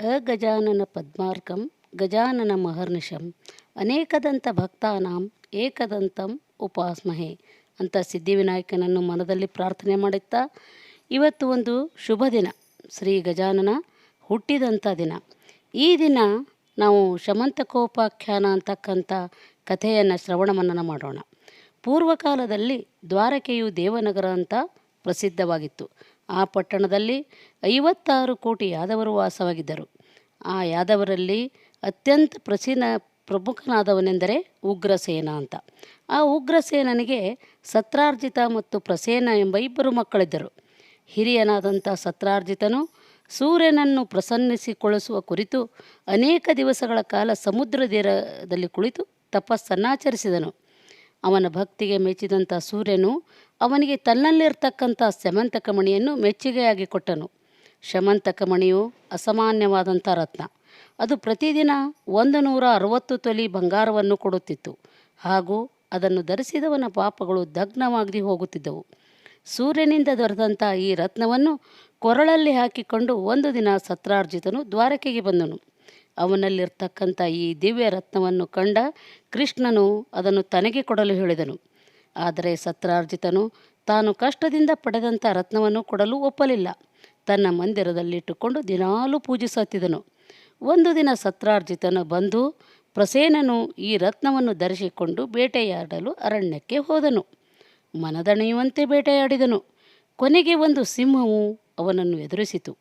ಅಗಜಾನನ ಪದ್ಮಾರ್ಕಂ, ಗಜಾನನ ಮಹರ್ನಿಶಂ ಅನೇಕದಂತ ಭಕ್ತಾನಾಂ, ಏಕದಂತಂ ಉಪಾಸ್ಮಹೆ ಅಂತ ಸಿದ್ಧಿವಿನಾಯಕನನ್ನು ಮನದಲ್ಲಿ ಪ್ರಾರ್ಥನೆ ಮಾಡುತ್ತಾ ಇವತ್ತು ಒಂದು ಶುಭ ದಿನ, ಶ್ರೀ ಗಜಾನನ ಹುಟ್ಟಿದಂಥ ದಿನ. ಈ ದಿನ ನಾವು ಶಮಂತಕೋಪಾಖ್ಯಾನ ಅಂತಕ್ಕಂಥ ಕಥೆಯನ್ನು ಶ್ರವಣ ಮಾಡೋಣ. ಪೂರ್ವಕಾಲದಲ್ಲಿ ದ್ವಾರಕೆಯು ದೇವನಗರ ಅಂತ ಪ್ರಸಿದ್ಧವಾಗಿತ್ತು. ಆ ಪಟ್ಟಣದಲ್ಲಿ ಐವತ್ತಾರು ಕೋಟಿ ಯಾದವರು ವಾಸವಾಗಿದ್ದರು. ಆ ಯಾದವರಲ್ಲಿ ಅತ್ಯಂತ ಪ್ರಸಿನ ಪ್ರಮುಖನಾದವನೆಂದರೆ ಉಗ್ರಸೇನ ಅಂತ. ಆ ಉಗ್ರಸೇನನಿಗೆ ಸತ್ರಾರ್ಜಿತ ಮತ್ತು ಪ್ರಸೇನ ಎಂಬ ಇಬ್ಬರು ಮಕ್ಕಳಿದ್ದರು. ಹಿರಿಯನಾದಂಥ ಸತ್ರಾರ್ಜಿತನು ಸೂರ್ಯನನ್ನು ಪ್ರಸನ್ನಿಸಿಕೊಳಿಸುವ ಕುರಿತು ಅನೇಕ ದಿವಸಗಳ ಕಾಲ ಸಮುದ್ರ ತೀರದಲ್ಲಿ ಕುಳಿತು ತಪಸ್ಸನ್ನಾಚರಿಸಿದನು. ಅವನ ಭಕ್ತಿಗೆ ಮೆಚ್ಚಿದಂಥ ಸೂರ್ಯನು ಅವನಿಗೆ ತನ್ನಲ್ಲಿರ್ತಕ್ಕಂಥ ಸ್ಯಮಂತಕಮಣಿಯನ್ನು ಮೆಚ್ಚುಗೆಯಾಗಿ ಕೊಟ್ಟನು. ಶಮಂತಕಮಣಿಯು ಅಸಾಮಾನ್ಯವಾದಂಥ ರತ್ನ. ಅದು ಪ್ರತಿದಿನ ಒಂದು ನೂರ ಅರವತ್ತು ತೊಲಿ ಬಂಗಾರವನ್ನು ಕೊಡುತ್ತಿತ್ತು. ಹಾಗೂ ಅದನ್ನು ಧರಿಸಿದವನ ಪಾಪಗಳು ದಗ್ನವಾಗಿ ಹೋಗುತ್ತಿದ್ದವು. ಸೂರ್ಯನಿಂದ ದೊರೆತಂಥ ಈ ರತ್ನವನ್ನು ಕೊರಳಲ್ಲಿ ಹಾಕಿಕೊಂಡು ಒಂದು ದಿನ ಸತ್ರಾರ್ಜಿತನು ದ್ವಾರಕೆಗೆ ಬಂದನು. ಅವನಲ್ಲಿರ್ತಕ್ಕಂಥ ಈ ದಿವ್ಯ ರತ್ನವನ್ನು ಕಂಡ ಕೃಷ್ಣನು ಅದನ್ನು ತನಗೆ ಕೊಡಲು ಹೇಳಿದನು. ಆದರೆ ಸತ್ರಾರ್ಜಿತನು ತಾನು ಕಷ್ಟದಿಂದ ಪಡೆದಂಥ ರತ್ನವನ್ನು ಕೊಡಲು ಒಪ್ಪಲಿಲ್ಲ. ತನ್ನ ಮಂದಿರದಲ್ಲಿಟ್ಟುಕೊಂಡು ದಿನಾಲೂ ಪೂಜಿಸುತ್ತಿದ್ದನು ಒಂದು ದಿನ ಸತ್ರಾರ್ಜಿತನು ಬಂದು ಪ್ರಸೇನನು ಈ ರತ್ನವನ್ನು ಧರಿಸಿಕೊಂಡು ಬೇಟೆಯಾಡಲು ಅರಣ್ಯಕ್ಕೆ ಹೋದನು. ಮನದಣೆಯುವಂತೆ ಬೇಟೆಯಾಡಿದನು. ಕೊನೆಗೆ ಒಂದು ಸಿಂಹವು ಅವನನ್ನು ಎದುರಿಸಿತು.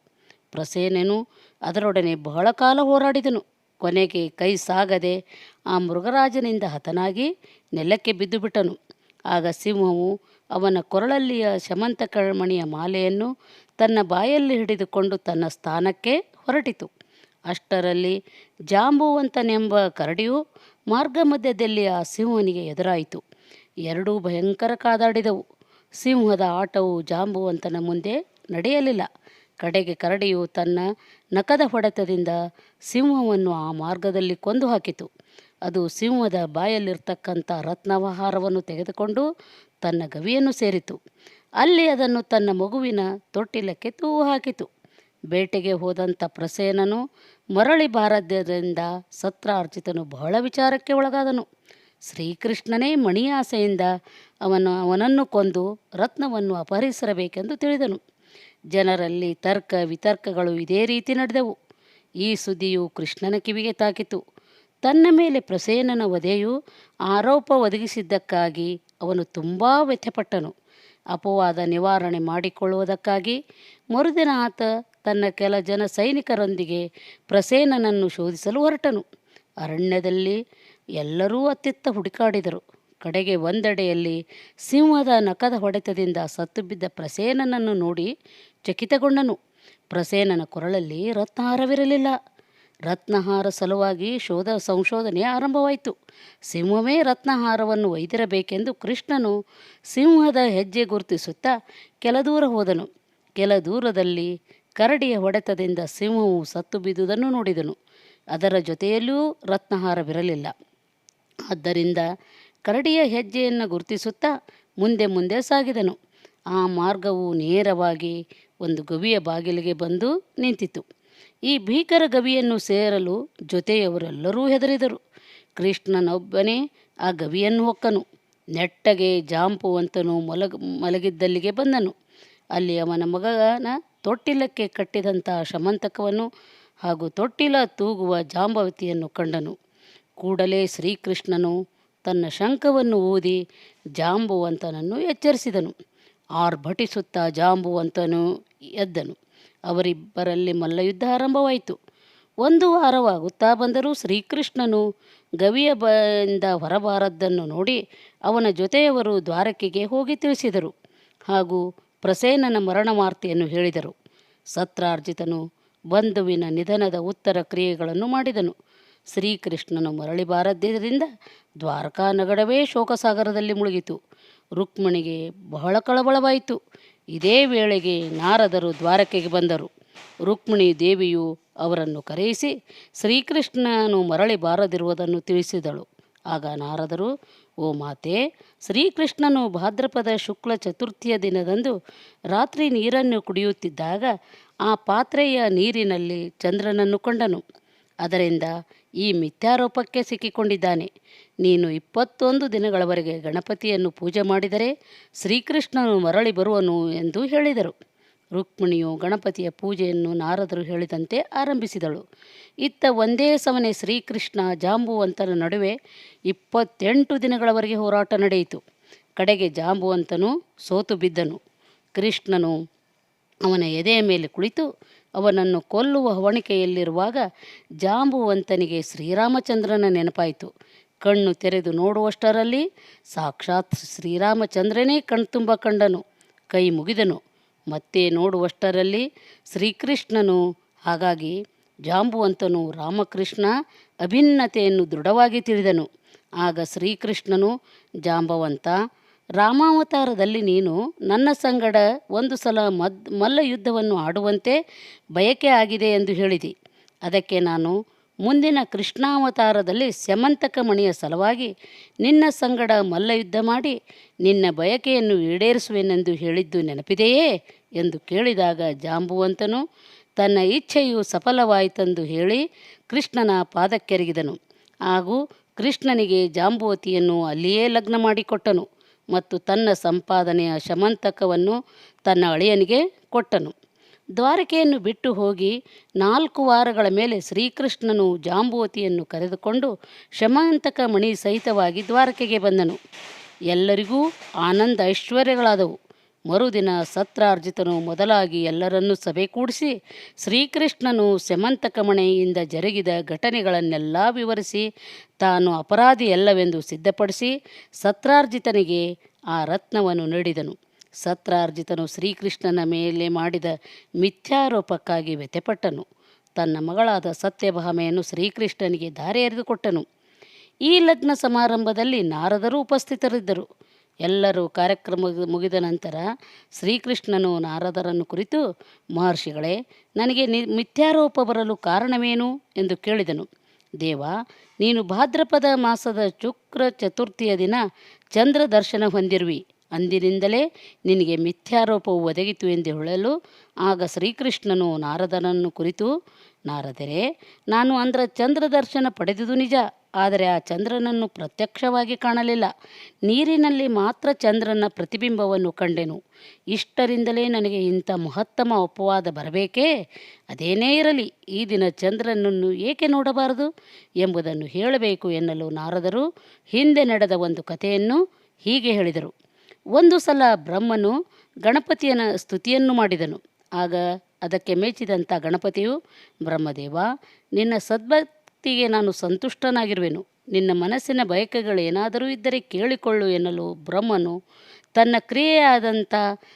ಪ್ರಸೇನನು ಅದರೊಡನೆ ಬಹಳ ಕಾಲ ಹೋರಾಡಿದನು. ಕೊನೆಗೆ ಕೈ ಸಾಗದೆ ಆ ಮೃಗರಾಜನಿಂದ ಹತನಾಗಿ ನೆಲಕ್ಕೆ ಬಿದ್ದುಬಿಟ್ಟನು. ಆಗ ಸಿಂಹವು ಅವನ ಕೊರಳಲ್ಲಿಯ ಶಮಂತಕರ್ಮಣಿಯ ಮಾಲೆಯನ್ನು ತನ್ನ ಬಾಯಲ್ಲಿ ಹಿಡಿದುಕೊಂಡು ತನ್ನ ಸ್ಥಾನಕ್ಕೆ ಹೊರಟಿತು. ಅಷ್ಟರಲ್ಲಿ ಜಾಂಬುವಂತನೆಂಬ ಕರಡಿಯು ಮಾರ್ಗ ಮಧ್ಯದಲ್ಲಿ ಆ ಸಿಂಹನಿಗೆ ಎದುರಾಯಿತು. ಎರಡೂ ಭಯಂಕರ ಕಾದಾಡಿದವು. ಸಿಂಹದ ಆಟವು ಜಾಂಬುವಂತನ ಮುಂದೆ ನಡೆಯಲಿಲ್ಲ. ಕಡೆಗೆ ಕರಡಿಯು ತನ್ನ ನಖದ ಹೊಡೆತದಿಂದ ಸಿಂಹವನ್ನು ಆ ಮಾರ್ಗದಲ್ಲಿ ಕೊಂದು ಹಾಕಿತು. ಅದು ಸಿಂಹದ ಬಾಯಲ್ಲಿರ್ತಕ್ಕಂಥ ರತ್ನವಹಾರವನ್ನು ತೆಗೆದುಕೊಂಡು ತನ್ನ ಗವಿಯನ್ನು ಸೇರಿತು. ಅಲ್ಲಿ ಅದನ್ನು ತನ್ನ ಮಗುವಿನ ತೊಟ್ಟಿಲಕ್ಕೆ ತೂ ಹಾಕಿತು ಬೇಟೆಗೆ ಹೋದಂಥ ಪ್ರಸೇನನು ಮರಳಿ ಬಾರದ್ದರಿಂದ ಸತ್ರಾರ್ಜಿತನು ಬಹಳ ವಿಚಾರಕ್ಕೆ ಒಳಗಾದನು. ಶ್ರೀಕೃಷ್ಣನೇ ಮಣಿಯಾಸೆಯಿಂದ ಅವನು ಅವನನ್ನು ಕೊಂದು ರತ್ನವನ್ನು ಅಪಹರಿಸಿರಬೇಕೆಂದು ತಿಳಿದನು. ಜನರಲ್ಲಿ ತರ್ಕ ವಿತರ್ಕಗಳು ಇದೇ ರೀತಿ ನಡೆದವು. ಈ ಸುದ್ದಿಯು ಕೃಷ್ಣನ ಕಿವಿಗೆ ತಾಕಿತು. ತನ್ನ ಮೇಲೆ ಪ್ರಸೇನನ ವಧೆಯು ಆರೋಪ ಒದಗಿಸಿದ್ದಕ್ಕಾಗಿ ಅವನು ತುಂಬ ವ್ಯಥಪಟ್ಟನು. ಅಪವಾದ ನಿವಾರಣೆ ಮಾಡಿಕೊಳ್ಳುವುದಕ್ಕಾಗಿ ಮರುದಿನ ಆತ ತನ್ನ ಕೆಲ ಜನ ಸೈನಿಕರೊಂದಿಗೆ ಪ್ರಸೇನನನ್ನು ಶೋಧಿಸಲು ಹೊರಟನು. ಅರಣ್ಯದಲ್ಲಿ ಎಲ್ಲರೂ ಅತ್ತಿತ್ತ ಹುಡುಕಾಡಿದರು. ಕಡೆಗೆ ಒಂದೆಡೆಯಲ್ಲಿ ಸಿಂಹದ ನಖದ ಹೊಡೆತದಿಂದ ಸತ್ತು ಬಿದ್ದ ಪ್ರಸೇನನನ್ನು ನೋಡಿ ಚಕಿತಗೊಂಡನು. ಪ್ರಸೇನನ ಕೊರಳಲ್ಲಿ ರತ್ನಹಾರವಿರಲಿಲ್ಲ ರತ್ನಹಾರ ಸಲುವಾಗಿ ಶೋಧ ಸಂಶೋಧನೆ ಆರಂಭವಾಯಿತು. ಸಿಂಹವೇ ರತ್ನಹಾರವನ್ನು ಒಯ್ದಿರಬೇಕೆಂದು ಕೃಷ್ಣನು ಸಿಂಹದ ಹೆಜ್ಜೆ ಗುರುತಿಸುತ್ತಾ ಕೆಲ ದೂರ ಹೋದನು. ಕೆಲ ದೂರದಲ್ಲಿ ಕರಡಿಯ ಹೊಡೆತದಿಂದ ಸಿಂಹವು ಸತ್ತು ಬಿದ್ದುದನ್ನು ನೋಡಿದನು. ಅದರ ಜೊತೆಯಲ್ಲೂ ರತ್ನಹಾರವಿರಲಿಲ್ಲ. ಆದ್ದರಿಂದ ಕರಡಿಯ ಹೆಜ್ಜೆಯನ್ನು ಗುರುತಿಸುತ್ತಾ ಮುಂದೆ ಮುಂದೆ ಸಾಗಿದನು. ಆ ಮಾರ್ಗವು ನೇರವಾಗಿ ಒಂದು ಗವಿಯ ಬಾಗಿಲಿಗೆ ಬಂದು ನಿಂತಿತು. ಈ ಭೀಕರ ಗವಿಯನ್ನು ಸೇರಲು ಜೊತೆಯವರೆಲ್ಲರೂ ಹೆದರಿದರು. ಕೃಷ್ಣನೊಬ್ಬನೇ ಆ ಗವಿಯನ್ನು ಒಕ್ಕನು ನೆಟ್ಟಗೆ ಜಾಂಪುವಂತನು ಮಲಗ, ಮಲಗಿದ್ದಲ್ಲಿಗೆ ಬಂದನು. ಅಲ್ಲಿ ಅವನ ಮಗನ ತೊಟ್ಟಿಲಕ್ಕೆ ಕಟ್ಟಿದಂಥ ಶಮಂತಕವನ್ನು ಹಾಗೂ ತೊಟ್ಟಿಲ ತೂಗುವ ಜಾಂಬವತಿಯನ್ನು ಕಂಡನು. ಕೂಡಲೇ ಶ್ರೀಕೃಷ್ಣನು ತನ್ನ ಶಂಖವನ್ನು ಊದಿ ಜಾಂಬುವಂತನನ್ನು ಎಚ್ಚರಿಸಿದನು. ಆರ್ಭಟಿಸುತ್ತಾ ಜಾಂಬುವಂತನು ಎದ್ದನು. ಅವರಿಬ್ಬರಲ್ಲಿ ಮಲ್ಲಯುದ್ಧ ಆರಂಭವಾಯಿತು. ಒಂದು ವಾರವಾಗುತ್ತಾ ಬಂದರೂ ಶ್ರೀಕೃಷ್ಣನು ಗವಿಯ ಬಂದ ಹೊರಬಾರದ್ದನ್ನು ನೋಡಿ ಅವನ ಜೊತೆಯವರು ದ್ವಾರಕೆಗೆ ಹೋಗಿ ತಿಳಿಸಿದರು ಹಾಗೂ ಪ್ರಸೇನನ ಮರಣವಾರ್ತೆಯನ್ನು ಹೇಳಿದರು. ಸತ್ರಾರ್ಜಿತನು ಬಂಧುವಿನ ನಿಧನದ ಉತ್ತರ ಕ್ರಿಯೆಗಳನ್ನು ಮಾಡಿದನು. ಶ್ರೀಕೃಷ್ಣನು ಮರಳಿ ಬಾರದ್ದರಿಂದ ದ್ವಾರಕಾ ನಗರವೇ ಶೋಕಸಾಗರದಲ್ಲಿ ಮುಳುಗಿತು. ರುಕ್ಮಿಣಿಗೆ ಬಹಳ ಕಳವಳವಾಯಿತು. ಇದೇ ವೇಳೆಗೆ ನಾರದರು ದ್ವಾರಕೆಗೆ ಬಂದರು. ರುಕ್ಮಿಣಿ ದೇವಿಯು ಅವರನ್ನು ಕರೆಯಿಸಿ ಶ್ರೀಕೃಷ್ಣನು ಮರಳಿ ಬಾರದಿರುವುದನ್ನು ತಿಳಿಸಿದಳು. ಆಗ ನಾರದರು, ಓ ಮಾತೆ, ಶ್ರೀಕೃಷ್ಣನು ಭಾದ್ರಪದ ಶುಕ್ಲ ಚತುರ್ಥಿಯ ದಿನದಂದು ರಾತ್ರಿ ನೀರನ್ನು ಕುಡಿಯುತ್ತಿದ್ದಾಗ ಆ ಪಾತ್ರೆಯ ನೀರಿನಲ್ಲಿ ಚಂದ್ರನನ್ನು ಕೊಂಡನು. ಅದರಿಂದ ಈ ಮಿಥ್ಯಾರೋಪಕ್ಕೆ ಸಿಕ್ಕಿಕೊಂಡಿದ್ದಾನೆ. ನೀನು ಇಪ್ಪತ್ತೊಂದು ದಿನಗಳವರೆಗೆ ಗಣಪತಿಯನ್ನು ಪೂಜೆ ಮಾಡಿದರೆ ಶ್ರೀಕೃಷ್ಣನು ಮರಳಿ ಬರುವನು ಎಂದು ಹೇಳಿದರು. ರುಕ್ಮಿಣಿಯು ಗಣಪತಿಯ ಪೂಜೆಯನ್ನು ನಾರದರು ಹೇಳಿದಂತೆ ಆರಂಭಿಸಿದಳು. ಇತ್ತ ಒಂದೇ ಸಮನೆ ಶ್ರೀಕೃಷ್ಣ ಜಾಂಬುವಂತನ ನಡುವೆ ಇಪ್ಪತ್ತೆಂಟು ದಿನಗಳವರೆಗೆ ಹೋರಾಟ ನಡೆಯಿತು. ಕಡೆಗೆ ಜಾಂಬುವಂತನು ಸೋತು ಬಿದ್ದನು. ಕೃಷ್ಣನು ಅವನ ಎದೆಯ ಮೇಲೆ ಕುಳಿತು ಅವನನ್ನು ಕೊಲ್ಲುವ ಹವಣಿಕೆಯಲ್ಲಿರುವಾಗ ಜಾಂಬುವಂತನಿಗೆ ಶ್ರೀರಾಮಚಂದ್ರನ ನೆನಪಾಯಿತು. ಕಣ್ಣು ತೆರೆದು ನೋಡುವಷ್ಟರಲ್ಲಿ ಸಾಕ್ಷಾತ್ ಶ್ರೀರಾಮಚಂದ್ರನೇ ಕಣ್ತುಂಬ ಕಂಡನು, ಕೈ ಮುಗಿದನು. ಮತ್ತೆ ನೋಡುವಷ್ಟರಲ್ಲಿ ಶ್ರೀಕೃಷ್ಣನು, ಹಾಗಾಗಿ ಜಾಂಬುವಂತನು ರಾಮಕೃಷ್ಣ ಅಭಿನ್ನತೆಯನ್ನು ದೃಢವಾಗಿ ತಿಳಿದನು. ಆಗ ಶ್ರೀಕೃಷ್ಣನು, ಜಾಂಬವಂತ, ರಾಮಾವತಾರದಲ್ಲಿ ನೀನು ನನ್ನ ಸಂಗಡ ಒಂದು ಸಲ ಮದ್ ಮಲ್ಲ ಯುದ್ಧವನ್ನು ಆಡುವಂತೆ ಬಯಕೆ ಆಗಿದೆ ಎಂದು ಹೇಳಿದಿ. ಅದಕ್ಕೆ ನಾನು ಮುಂದಿನ ಕೃಷ್ಣಾವತಾರದಲ್ಲಿ ಸ್ಯಮಂತಕ ಮಣಿಯ ಸಲುವಾಗಿ ನಿನ್ನ ಸಂಗಡ ಮಲ್ಲಯುದ್ಧ ಮಾಡಿ ನಿನ್ನ ಬಯಕೆಯನ್ನು ಈಡೇರಿಸುವೆನೆಂದು ಹೇಳಿದ್ದು ನೆನಪಿದೆಯೇ ಎಂದು ಕೇಳಿದಾಗ ಜಾಂಬುವಂತನು ತನ್ನ ಇಚ್ಛೆಯು ಸಫಲವಾಯಿತೆಂದು ಹೇಳಿ ಕೃಷ್ಣನ ಪಾದಕ್ಕೆರಗಿದನು. ಹಾಗೂ ಕೃಷ್ಣನಿಗೆ ಜಾಂಬುವತಿಯನ್ನು ಅಲ್ಲಿಯೇ ಲಗ್ನ ಮಾಡಿಕೊಟ್ಟನು ಮತ್ತು ತನ್ನ ಸಂಪಾದನೆಯ ಶಮಂತಕವನ್ನು ತನ್ನ ಅಳಿಯನಿಗೆ ಕೊಟ್ಟನು. ದ್ವಾರಕೆಯನ್ನು ಬಿಟ್ಟು ಹೋಗಿ ನಾಲ್ಕು ವಾರಗಳ ಮೇಲೆ ಶ್ರೀಕೃಷ್ಣನು ಜಾಂಬುವತಿಯನ್ನು ಕರೆದುಕೊಂಡು ಶಮಂತಕ ಮಣಿ ಸಹಿತವಾಗಿ ದ್ವಾರಕೆಗೆ ಬಂದನು. ಎಲ್ಲರಿಗೂ ಆನಂದ ಐಶ್ವರ್ಯಗಳಾದವು. ಮರುದಿನ ಸತ್ರಾರ್ಜಿತನು ಮೊದಲಾಗಿ ಎಲ್ಲರನ್ನೂ ಸಭೆ ಕೂಡಿಸಿ ಶ್ರೀಕೃಷ್ಣನು ಮಣೆಯಿಂದ ಜರುಗಿದ ಘಟನೆಗಳನ್ನೆಲ್ಲ ವಿವರಿಸಿ ತಾನು ಅಪರಾಧಿಯಲ್ಲವೆಂದು ಸಿದ್ಧಪಡಿಸಿ ಸತ್ರಾರ್ಜಿತನಿಗೆ ಆ ರತ್ನವನ್ನು ನೀಡಿದನು. ಸತ್ರಾರ್ಜಿತನು ಶ್ರೀಕೃಷ್ಣನ ಮೇಲೆ ಮಾಡಿದ ಮಿಥ್ಯಾರೋಪಕ್ಕಾಗಿ ವ್ಯಥೆಪಟ್ಟನು. ತನ್ನ ಮಗಳಾದ ಸತ್ಯಭಾಮೆಯನ್ನು ಶ್ರೀಕೃಷ್ಣನಿಗೆ ಧಾರೆ ಎರೆದುಕೊಟ್ಟನು ಈ ಲಗ್ನ ಸಮಾರಂಭದಲ್ಲಿ ನಾರದರು ಉಪಸ್ಥಿತರಿದ್ದರು. ಎಲ್ಲರೂ ಕಾರ್ಯಕ್ರಮ ಮುಗಿದ ನಂತರ ಶ್ರೀಕೃಷ್ಣನು ನಾರದರನ್ನು ಕುರಿತು, ಮಹರ್ಷಿಗಳೇ, ನನಗೆ ನಿ ಮಿಥ್ಯಾರೋಪ ಬರಲು ಕಾರಣವೇನು? ಎಂದು ಕೇಳಿದನು. ದೇವ, ನೀನು ಭಾದ್ರಪದ ಮಾಸದ ಶುಕ್ರ ಚತುರ್ಥಿಯ ದಿನ ಚಂದ್ರ ದರ್ಶನ ಹೊಂದಿರುವಿ. ಅಂದಿನಿಂದಲೇ ನಿನಗೆ ಮಿಥ್ಯಾರೋಪವು ಒದಗಿತು ಎಂದು ಹೇಳಲು ಆಗ ಶ್ರೀಕೃಷ್ಣನು ನಾರದನನ್ನು ಕುರಿತು, ನಾರದರೆ, ನಾನು ಅಂದ್ರ ಚಂದ್ರ ದರ್ಶನ ಪಡೆದುದು ನಿಜ, ಆದರೆ ಆ ಚಂದ್ರನನ್ನು ಪ್ರತ್ಯಕ್ಷವಾಗಿ ಕಾಣಲಿಲ್ಲ. ನೀರಿನಲ್ಲಿ ಮಾತ್ರ ಚಂದ್ರನ ಪ್ರತಿಬಿಂಬವನ್ನು ಕಂಡೆನು. ಇಷ್ಟರಿಂದಲೇ ನನಗೆ ಇಂಥ ಮಹತ್ತಮ ಅಪವಾದ ಬರಬೇಕೇ? ಅದೇನೇ ಇರಲಿ, ಈ ದಿನ ಚಂದ್ರನನ್ನು ಏಕೆ ನೋಡಬಾರದು ಎಂಬುದನ್ನು ಹೇಳಬೇಕು ಎನ್ನಲು ನಾರದರು ಹಿಂದೆ ನಡೆದ ಒಂದು ಕಥೆಯನ್ನು ಹೀಗೆ ಹೇಳಿದರು. ಒಂದು ಸಲ ಬ್ರಹ್ಮನು ಗಣಪತಿಯನ ಸ್ತುತಿಯನ್ನು ಮಾಡಿದನು. ಆಗ ಅದಕ್ಕೆ ಮೆಚ್ಚಿದಂಥ ಗಣಪತಿಯು, ಬ್ರಹ್ಮದೇವ, ನಿನ್ನ ಸದ್ಭಕ್ತಿಗೆ ನಾನು ಸಂತುಷ್ಟನಾಗಿರುವೆನು. ನಿನ್ನ ಮನಸ್ಸಿನ ಬಯಕೆಗಳೇನಾದರೂ ಇದ್ದರೆ ಕೇಳಿಕೊಳ್ಳು ಎನ್ನಲು ಬ್ರಹ್ಮನು ತನ್ನ ಕ್ರಿಯೆಯಾದಂಥ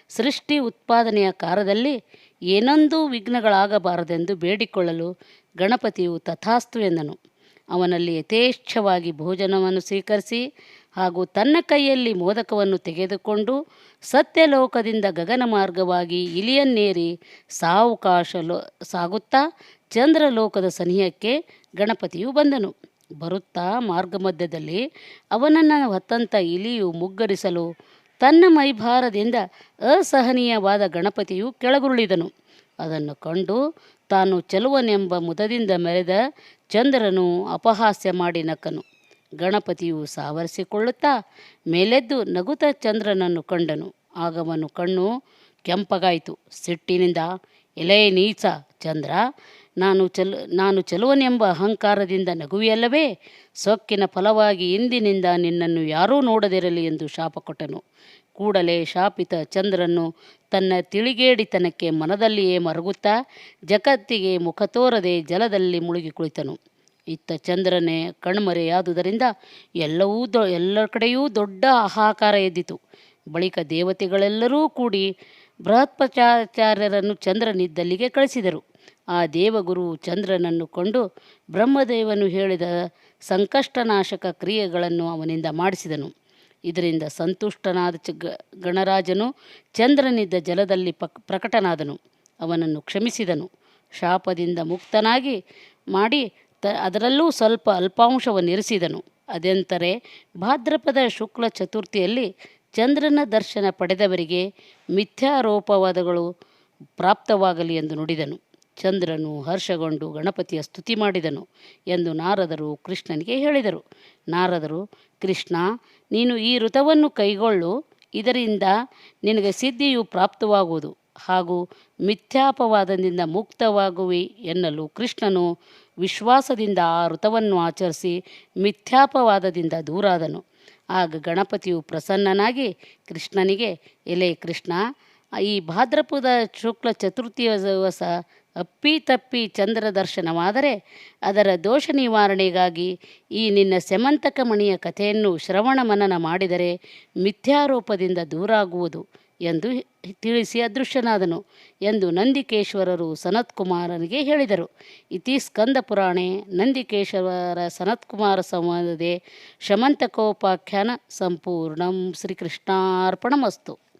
ಸೃಷ್ಟಿ ಉತ್ಪಾದನೆಯ ಕಾರ್ಯದಲ್ಲಿ ಏನೊಂದೂ ವಿಘ್ನಗಳಾಗಬಾರದೆಂದು ಬೇಡಿಕೊಳ್ಳಲು ಗಣಪತಿಯು ತಥಾಸ್ತು ಎಂದನು. ಅವನಲ್ಲಿ ಯಥೇಚ್ಛವಾಗಿ ಭೋಜನವನ್ನು ಸ್ವೀಕರಿಸಿ ಹಾಗೂ ತನ್ನ ಕೈಯಲ್ಲಿ ಮೋದಕವನ್ನು ತೆಗೆದುಕೊಂಡು ಸತ್ಯಲೋಕದಿಂದ ಗಗನ ಮಾರ್ಗವಾಗಿ ಇಲಿಯನ್ನೇರಿ ಸಾವುಕಾಶ ಲೋ ಸಾಗುತ್ತಾ ಚಂದ್ರಲೋಕದ ಸನಿಹಕ್ಕೆ ಗಣಪತಿಯು ಬಂದನು. ಬರುತ್ತಾ ಮಾರ್ಗ ಮಧ್ಯದಲ್ಲಿ ಅವನನ್ನು ಹೊತ್ತಂಥ ಇಲಿಯು ಮುಗ್ಗರಿಸಲು ತನ್ನ ಮೈಭಾರದಿಂದ ಅಸಹನೀಯವಾದ ಗಣಪತಿಯು ಕೆಳಗುರುಳಿದನು. ಅದನ್ನು ಕಂಡು ತಾನು ಚೆಲುವನೆಂಬ ಮುದದಿಂದ ಮೆರೆದ ಚಂದ್ರನು ಅಪಹಾಸ್ಯ ಮಾಡಿ ನಕ್ಕನು. ಗಣಪತಿಯು ಸಾವರಿಸಿಕೊಳ್ಳುತ್ತಾ ಮೇಲೆದ್ದು ನಗುತ ಚಂದ್ರನನ್ನು ಕಂಡನು. ಆಗವನು ಕಣ್ಣು ಕೆಂಪಗಾಯಿತು. ಸಿಟ್ಟಿನಿಂದ, ಎಲೆ ನೀಚ ಚಂದ್ರ, ನಾನು ಚೆಲ್, ನಾನು ಚಲುವನೆಂಬ ಅಹಂಕಾರದಿಂದ ನಗುವಿಯಲ್ಲವೇ? ಸೊಕ್ಕಿನ ಫಲವಾಗಿ ಇಂದಿನಿಂದ ನಿನ್ನನ್ನು ಯಾರೂ ನೋಡದಿರಲಿ ಎಂದು ಶಾಪ ಕೊಟ್ಟನು ಕೂಡಲೇ ಶಾಪಿತ ಚಂದ್ರನು ತನ್ನ ತಿಳಿಗೇಡಿತನಕ್ಕೆ ಮನದಲ್ಲಿಯೇ ಮರುಗುತ್ತಾ ಜಗತ್ತಿಗೆ ಮುಖ ತೋರದೆ ಜಲದಲ್ಲಿ ಮುಳುಗಿ ಕುಳಿತನು. ಇತ್ತ ಚಂದ್ರನೇ ಕಣ್ಮರೆಯಾದುದರಿಂದ ಎಲ್ಲವೂ ದೊ, ಎಲ್ಲ ಕಡೆಯೂ ದೊಡ್ಡ ಹಾಹಾಕಾರ ಎದ್ದಿತು. ಬಳಿಕ ದೇವತೆಗಳೆಲ್ಲರೂ ಕೂಡಿ ಬೃಹತ್ಪಚಾಚಾರ್ಯರನ್ನು ಚಂದ್ರನಿದ್ದಲ್ಲಿಗೆ ಕಳಿಸಿದರು. ಆ ದೇವಗುರು ಚಂದ್ರನನ್ನು ಕೊಂಡು ಬ್ರಹ್ಮದೇವನು ಹೇಳಿದ ಸಂಕಷ್ಟನಾಶಕ ಕ್ರಿಯೆಗಳನ್ನು ಅವನಿಂದ ಮಾಡಿಸಿದನು. ಇದರಿಂದ ಸಂತುಷ್ಟನಾದ ಚ ಗಣರಾಜನು ಚಂದ್ರನಿದ್ದ ಜಲದಲ್ಲಿ ಪಕ್, ಪ್ರಕಟನಾದನು. ಅವನನ್ನು ಕ್ಷಮಿಸಿದನು. ಶಾಪದಿಂದ ಮುಕ್ತನಾಗಿ ಮಾಡಿ ತ, ಅದರಲ್ಲೂ ಸ್ವಲ್ಪ ಅಲ್ಪಾಂಶವನ್ನಿರಿಸಿದನು ಅದೆಂತರೆ ಭಾದ್ರಪದ ಶುಕ್ಲ ಚತುರ್ಥಿಯಲ್ಲಿ ಚಂದ್ರನ ದರ್ಶನ ಪಡೆದವರಿಗೆ ಮಿಥ್ಯಾರೋಪವಾದಗಳು ಪ್ರಾಪ್ತವಾಗಲಿ ಎಂದು ನುಡಿದನು. ಚಂದ್ರನು ಹರ್ಷಗೊಂಡು ಗಣಪತಿಯ ಸ್ತುತಿ ಮಾಡಿದನು ಎಂದು ನಾರದರು ಕೃಷ್ಣನಿಗೆ ಹೇಳಿದರು. ನಾರದರು, ಕೃಷ್ಣ, ನೀನು ಈ ಋತವನ್ನು ಕೈಗೊಳ್ಳು. ಇದರಿಂದ ನಿನಗೆ ಸಿದ್ಧಿಯು ಪ್ರಾಪ್ತವಾಗುವುದು ಹಾಗೂ ಮಿಥ್ಯಾಪವಾದದಿಂದ ಮುಕ್ತವಾಗುವಿ ಎನ್ನಲು ಕೃಷ್ಣನು ವಿಶ್ವಾಸದಿಂದ ಆ ಋತವನ್ನು ಆಚರಿಸಿ ಮಿಥ್ಯಾಪವಾದದಿಂದ ದೂರಾದನು. ಆಗ ಗಣಪತಿಯು ಪ್ರಸನ್ನನಾಗಿ ಕೃಷ್ಣನಿಗೆ, ಎಲೆ ಕೃಷ್ಣ, ಈ ಭಾದ್ರಪದ ಶುಕ್ಲ ಚತುರ್ಥಿಯ ದಿವಸ ಅಪ್ಪಿತಪ್ಪಿ ಚಂದ್ರ ದರ್ಶನವಾದರೆ ಅದರ ದೋಷ ನಿವಾರಣೆಗಾಗಿ ಈ ನಿನ್ನ ಸೆಮಂತಕ ಮಣಿಯ ಕಥೆಯನ್ನು ಶ್ರವಣ ಮನನ ಮಾಡಿದರೆ ಮಿಥ್ಯಾರೋಪದಿಂದ ದೂರಾಗುವುದು. ಎಂದು ತಿಳಿಸಿ ಅದೃಶ್ಯನಾದನು ಎಂದು ನಂದಿಕೇಶ್ವರರು ಸನತ್ಕುಮಾರನಿಗೆ ಹೇಳಿದರು. ಇತಿ ಸ್ಕಂದ ಪುರಾಣೆ ನಂದಿಕೇಶ್ವರ ಸನತ್ಕುಮಾರ ಸಂವಾದದೆ ಶಮಂತಕೋಪಾಖ್ಯಾನ ಸಂಪೂರ್ಣಂ ಶ್ರೀಕೃಷ್ಣಾರ್ಪಣಮಸ್ತು.